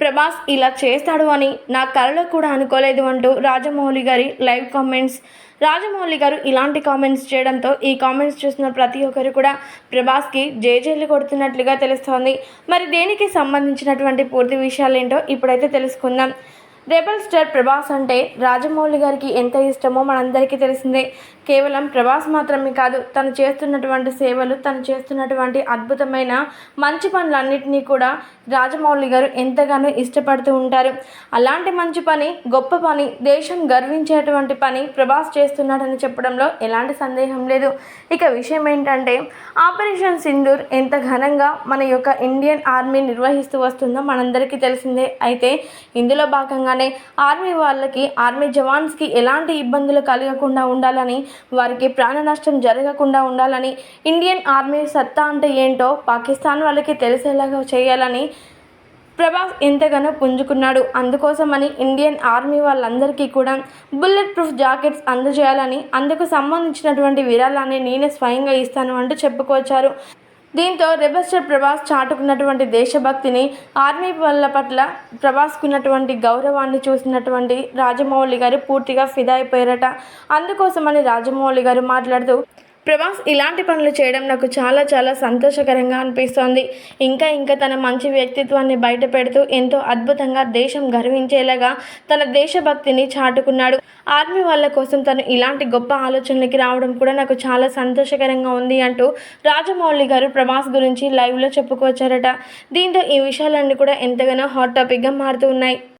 ప్రభాస్ ఇలా చేస్తాడు అని నా కలలో కూడా అనుకోలేదు అంటూ రాజమౌళి గారి లైవ్ కామెంట్స్. రాజమౌళి గారు ఇలాంటి కామెంట్స్ చేయడంతో ఈ కామెంట్స్ చూసిన ప్రతి ఒక్కరు కూడా ప్రభాస్కి జేజేలు కొడుతున్నట్లుగా తెలుస్తోంది. మరి దేనికి సంబంధించినటువంటి పూర్తి విషయాలు ఏంటో ఇప్పుడైతే తెలుసుకుందాం. రెబల్ స్టార్ ప్రభాస్ అంటే రాజమౌళి గారికి ఎంత ఇష్టమో మనందరికీ తెలిసిందే. కేవలం ప్రభాస్ మాత్రమే కాదు తను చేస్తున్నటువంటి సేవలు తను చేస్తున్నటువంటి అద్భుతమైన మంచి పనులన్నింటినీ కూడా రాజమౌళి గారు ఎంతగానో ఇష్టపడుతూ ఉంటారు. అలాంటి మంచి పని గొప్ప పని దేశం గర్వించేటువంటి పని ప్రభాస్ చేస్తున్నాడని చెప్పడంలో ఎలాంటి సందేహం లేదు. ఇక విషయం ఏంటంటే ఆపరేషన్ సింధూర్ ఎంత ఘనంగా మన యొక్క ఇండియన్ ఆర్మీ నిర్వహిస్తూ వస్తుందో మనందరికీ తెలిసిందే. అయితే ఇందులో భాగంగానే ఆర్మీ వాళ్ళకి ఆర్మీ జవాన్స్కి ఎలాంటి ఇబ్బందులు కలగకుండా ఉండాలని వారికి ప్రాణ నష్టం జరగకుండా ఉండాలని ఇండియన్ ఆర్మీ సత్తా అంటే ఏంటో పాకిస్తాన్ వాళ్ళకి తెలిసేలాగా చేయాలని ప్రభాస్ ఎంతగానో పుంజుకున్నాడు. అందుకోసమని ఇండియన్ ఆర్మీ వాళ్ళందరికీ కూడా బుల్లెట్ ప్రూఫ్ జాకెట్స్ అందజేయాలని అందుకు సంబంధించినటువంటి విరాళాన్ని నేనే స్వయంగా ఇస్తాను అంటూ చెప్పుకొచ్చారు. దీంతో రెబస్టర్ ప్రభాస్ చాటుకున్నటువంటి దేశభక్తిని ఆర్మీ వాళ్ళ పట్ల ప్రభాస్కున్నటువంటి గౌరవాన్ని చూసినటువంటి రాజమౌళి గారు పూర్తిగా ఫిదా అయిపోయారట. అందుకోసమని రాజమౌళి గారు మాట్లాడుతూ ప్రభాస్ ఇలాంటి పనులు చేయడం నాకు చాలా చాలా సంతోషకరంగా అనిపిస్తోంది. ఇంకా ఇంకా తన మంచి వ్యక్తిత్వాన్ని బయట పెడుతూ ఎంతో అద్భుతంగా దేశం గర్వించేలాగా తన దేశభక్తిని చాటుకున్నాడు. ఆర్మీ వాళ్ళ కోసం తను ఇలాంటి గొప్ప ఆలోచనలకి రావడం కూడా నాకు చాలా సంతోషకరంగా ఉంది అంటూ రాజమౌళి గారు ప్రభాస్ గురించి లైవ్లో చెప్పుకొచ్చారట. దీంతో ఈ విషయాలన్నీ కూడా ఎంతగానో హాట్ టాపిక్గా మారుతూ ఉన్నాయి.